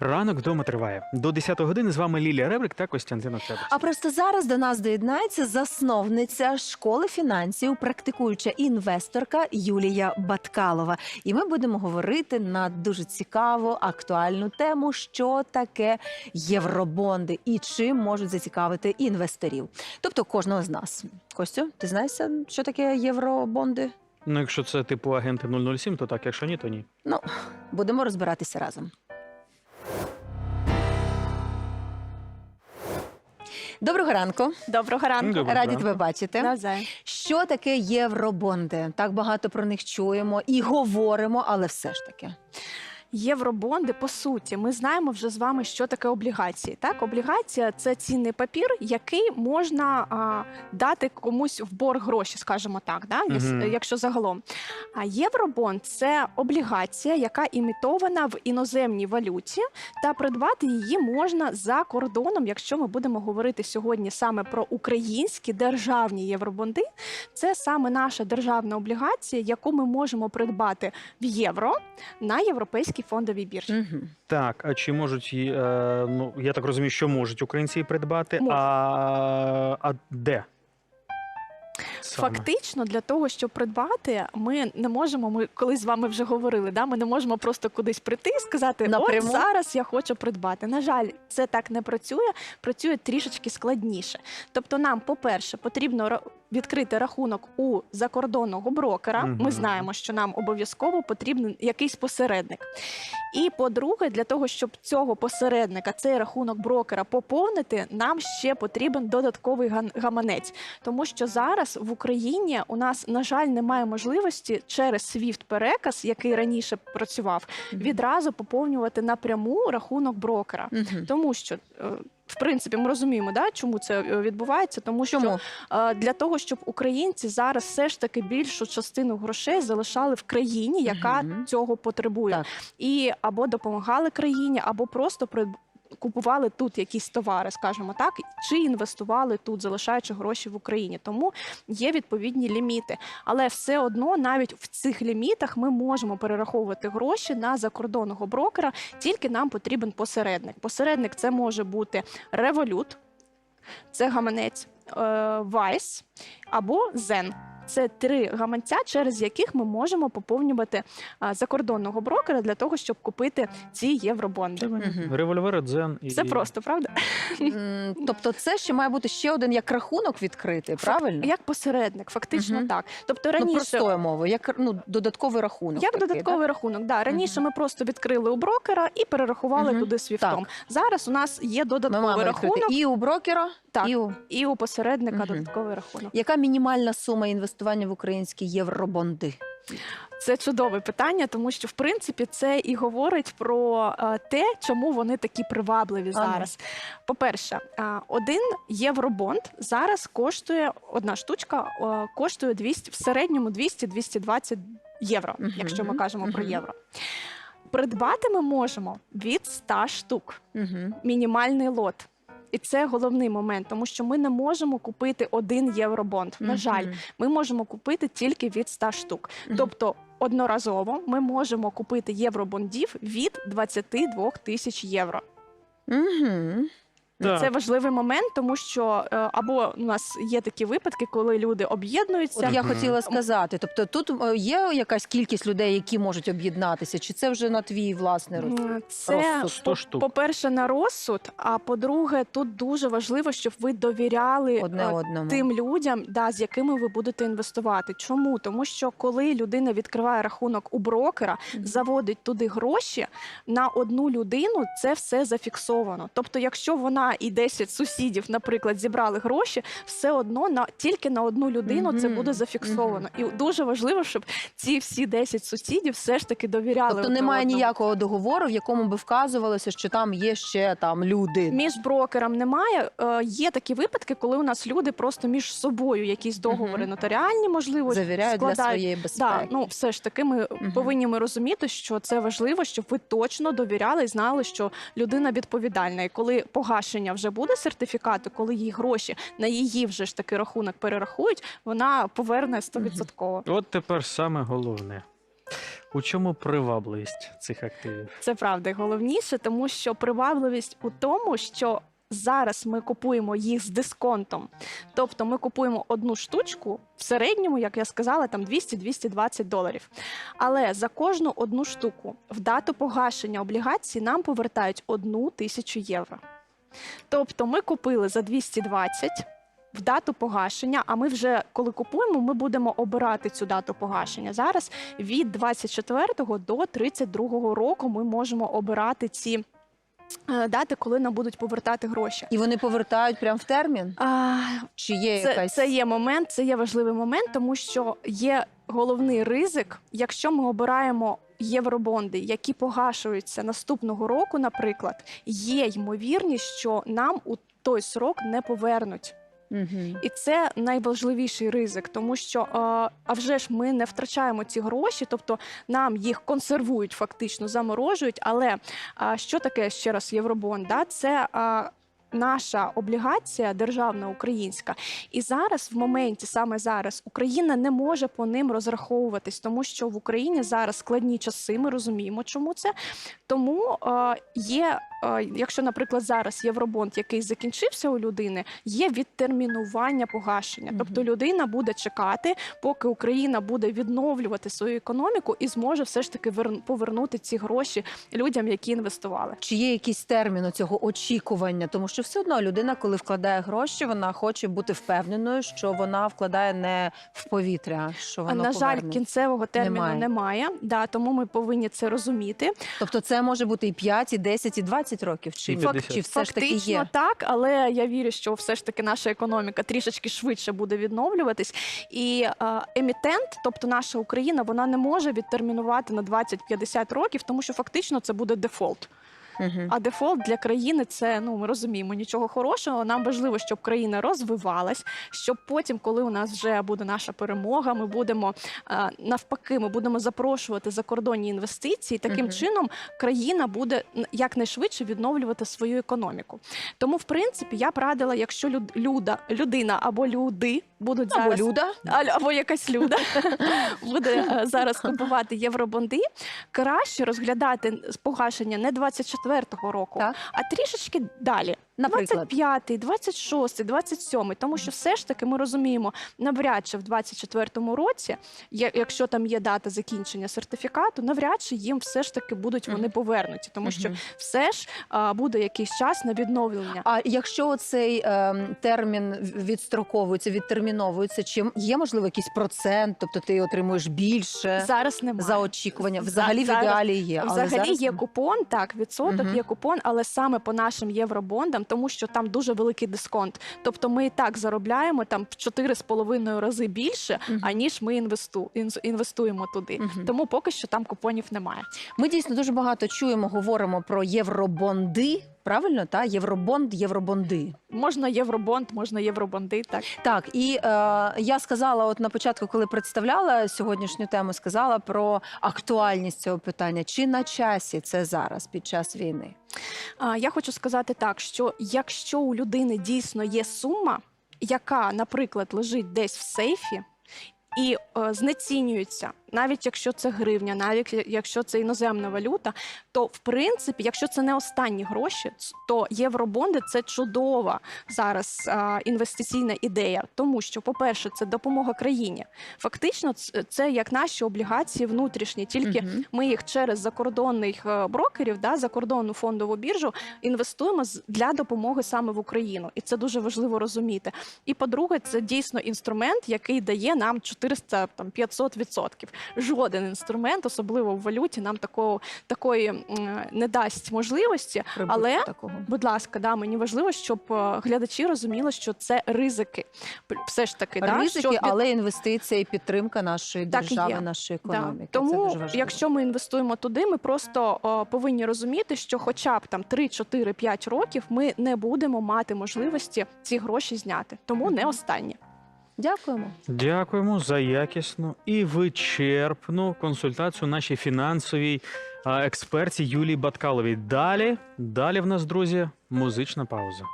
Ранок вдома триває. До 10 години з вами Лілія Ребрик та Костянтин Оцепич. А просто зараз до нас доєднається засновниця школи фінансів, практикуюча інвесторка Юлія Баткалова. І ми будемо говорити на дуже цікаву актуальну тему, що таке євробонди і чим можуть зацікавити інвесторів. Тобто кожного з нас. Костю, ти знаєшся, що таке євробонди? Ну, якщо це типу агенти 007, то так, якщо ні, то ні. Ну, будемо розбиратися разом. Доброго ранку. Доброго ранку. Доброго Раді ранку. тебе бачити. Навзаєм. Що таке євробонди? Так багато про них чуємо і говоримо, але все ж таки. Євробонди, по суті, ми знаємо вже з вами, що таке облігації. Так, облігація це цінний папір, який можна а, дати комусь в борг гроші, скажімо так, да? якщо загалом. А євробонд це облігація, яка імітована в іноземній валюті, та придбати її можна за кордоном, якщо ми будемо говорити сьогодні саме про українські державні євробонди. Це саме наша державна облігація, яку ми можемо придбати в євро на європейській фондовій біржі. Угу. Так, а чи можуть е, ну я так розумію, що можуть українці її придбати, Можуть. а, а де? Саме? Фактично, для того, щоб придбати, ми не можемо. Ми колись з вами вже говорили. Да? Ми не можемо просто кудись прийти і сказати, Напряму? от зараз я хочу придбати. На жаль, це так не працює. Працює трішечки складніше. Тобто, нам, по-перше, потрібно відкрити рахунок у закордонного брокера. Мгм. Ми знаємо, що нам обов'язково потрібен якийсь посередник. І по-друге, для того, щоб цього посередника, цей рахунок брокера поповнити, нам ще потрібен додатковий гаманець. Тому що зараз в Україні у нас, на жаль, немає можливості через SWIFT переказ, який раніше працював, відразу поповнювати напряму рахунок брокера. Угу. Тому що е, в принципі ми розуміємо, да, чому це е, відбувається, тому що Чому? е, для того, щоб українці зараз все ж таки більшу частину грошей залишали в країні, яка угу. цього потребує, Так. і або допомагали країні, або просто Купували тут якісь товари, скажімо так, чи інвестували тут, залишаючи гроші в Україні. Тому є відповідні ліміти. Але все одно, навіть в цих лімітах, ми можемо перераховувати гроші на закордонного брокера. Тільки нам потрібен посередник. Посередник це може бути Revolut, це гаманець е, Vice або Zen. Це три гаманця, через яких ми можемо поповнювати закордонного брокера для того, щоб купити ці євробонди. Револьвери, дзен і Все просто, правда? Тобто, це ще має бути ще один як рахунок відкритий, правильно? Як посередник, фактично так. Тобто Ну, раніше. простою мовою, як ну, додатковий рахунок. Як додатковий рахунок, да раніше ми просто відкрили у брокера і перерахували туди свіфтом. Зараз у нас є додатковий рахунок і у брокера, Так. і у і у посередника додатковий рахунок. яка мінімальна сума інвестування в українські євробонди? Це чудове питання, тому що в принципі це і говорить про е, те, чому вони такі привабливі Ага. зараз. По-перше, е, один євробонд зараз коштує одна штучка, е, коштує 200, в середньому 200-220 євро, Мгм. якщо ми кажемо про євро. Придбати ми можемо від 100 штук Угу. мінімальний лот. І це головний момент, тому що ми не можемо купити один євробонд. На жаль, ми можемо купити тільки від 100 штук. Тобто одноразово ми можемо купити євробондів від 22 тисяч євро. Угу. Так. Це важливий момент, тому що е, або у нас є такі випадки, коли люди об'єднуються. От я хотіла сказати, тобто тут е, є якась кількість людей, які можуть об'єднатися, чи це вже на твій власний розсуд? М, Це Просто 100 штук. по-перше, на розсуд. А по-друге, тут дуже важливо, щоб ви довіряли Одне е, одному. тим людям, да, з якими ви будете інвестувати. Чому? Тому що коли людина відкриває рахунок у брокера, Мгм. заводить туди гроші на одну людину, це все зафіксовано. Тобто, якщо вона і 10 сусідів, наприклад, зібрали гроші, все одно на тільки на одну людину це буде зафіксовано. І дуже важливо, щоб ці всі 10 сусідів все ж таки довіряли. Тобто одне немає одному. ніякого договору, в якому би вказувалося, що там є ще там люди. Між брокером немає. Е, є такі випадки, коли у нас люди просто між собою якісь договори Мгм. нотаріальні, можливо, Завіряють для складають. своєї безпеки. Да, ну все ж таки, ми Мгм. повинні ми розуміти, що це важливо, щоб ви точно довіряли і знали, що людина відповідальна. І коли погашення вже буде сертифікату, коли їй гроші на її вже ж таки рахунок перерахують, вона поверне 100%. От тепер саме головне. У чому привабливість цих активів? Це правда головніше, тому що привабливість у тому, що зараз ми купуємо їх з дисконтом. Тобто ми купуємо одну штучку в середньому, як я сказала, там 200-220 доларів. Але за кожну одну штуку в дату погашення облігацій нам повертають одну тисячу євро. Тобто ми купили за 220 в дату погашення, а ми вже коли купуємо, ми будемо обирати цю дату погашення. Зараз від 24 до 32 року ми можемо обирати ці е, дати, коли нам будуть повертати гроші. І вони повертають прямо в термін? А, Чи є це, якась це є момент, це є важливий момент, тому що є головний ризик, якщо ми обираємо. Євробонди, які погашуються наступного року, наприклад, є ймовірність, що нам у той срок не повернуть. Мгм. І це найважливіший ризик, тому що а вже ж ми не втрачаємо ці гроші, тобто нам їх консервують, фактично заморожують. Але що таке ще раз євробонд? Да? Це наша облігація державна українська. І зараз, в моменті, саме зараз, Україна не може по ним розраховуватись, тому що в Україні зараз складні часи. Ми розуміємо, чому це. Тому е, є, якщо, наприклад, зараз євробонд, який закінчився у людини, є відтермінування погашення. Тобто людина буде чекати, поки Україна буде відновлювати свою економіку і зможе все ж таки вер- повернути ці гроші людям, які інвестували. Чи є якийсь термін у цього очікування? Тому що все одно людина, коли вкладає гроші, вона хоче бути впевненою, що вона вкладає не в повітря, що воно На жаль, поверне. кінцевого терміну Немає. немає. Да, тому ми повинні це розуміти. Тобто це може бути і 5, і 10, і 20 років, чи, І 50. чи все ж таки Фактично є? так, але я вірю, що все ж таки наша економіка трішечки швидше буде відновлюватись. І е, емітент, тобто наша Україна, вона не може відтермінувати на 20-50 років, тому що фактично це буде дефолт. Мгм. А дефолт для країни це ну ми розуміємо нічого хорошого. Нам важливо, щоб країна розвивалась, щоб потім, коли у нас вже буде наша перемога, ми будемо навпаки, ми будемо запрошувати закордонні інвестиції. Таким Мгм. чином країна буде якнайшвидше відновлювати свою економіку. Тому, в принципі, я б радила, якщо люд, люда, людина або люди будуть Або зараз Люда. або якась люда буде е, зараз купувати євробонди, краще розглядати погашення не 24-го року, Так. а трішечки далі. Наприклад. 25-й, 26-й, 27-й. Тому що все ж таки ми розуміємо, навряд чи в 24-му році, якщо там є дата закінчення сертифікату, навряд чи їм все ж таки будуть вони повернуті, тому що все ж буде якийсь час на відновлення. А якщо цей ем, термін відстроковується, відтерміновується, чи є можливо якийсь процент, тобто ти отримуєш більше Зараз немає. за очікування? За- Взагалі в зараз- ідеалі є. але Взагалі зараз є купон, так, відсоток Мгм. є купон, але саме по нашим євробондам, тому що там дуже великий дисконт. Тобто ми і так заробляємо там в 4,5 рази більше, аніж ми інвесту, інс- інвестуємо туди. Тому поки що там купонів немає. Ми дійсно дуже багато чуємо, говоримо про євробонди. Правильно, та євробонд, євробонди. Можна євробонд, можна євробонди. Так Так, і е, я сказала, от на початку, коли представляла сьогоднішню тему, сказала про актуальність цього питання. Чи на часі це зараз під час війни? я хочу сказати так, що якщо у людини дійсно є сума, яка, наприклад, лежить десь в сейфі. І е, знецінюється, навіть якщо це гривня, навіть якщо це іноземна валюта, то в принципі, якщо це не останні гроші, то євробонди це чудова зараз а, інвестиційна ідея, тому що, по-перше, це допомога країні. Фактично, це як наші облігації внутрішні, тільки Мгм. ми їх через закордонних е, брокерів, да, закордонну фондову біржу інвестуємо для допомоги саме в Україну, і це дуже важливо розуміти. І по-друге, це дійсно інструмент, який дає нам 400 там 500 відсотків. Жоден інструмент, особливо в валюті, нам такого такої не дасть можливості. Прибутку Але такого. Будь ласка, да, мені важливо, щоб е, глядачі розуміли, що це ризики. Все ж таки, да, Ризики, що але інвестиція і підтримка нашої Так держави, є. нашої Да. економіки. це Тому, дуже важливо. якщо ми інвестуємо туди, ми просто о, повинні розуміти, що хоча б там 3, 4, 5 років ми не будемо мати можливості ці гроші зняти. Тому не останнє. Дякуємо. Дякуємо за якісну і вичерпну консультацію нашій фінансовій експерті Юлії Баткаловій. Далі, далі в нас, друзі, музична пауза.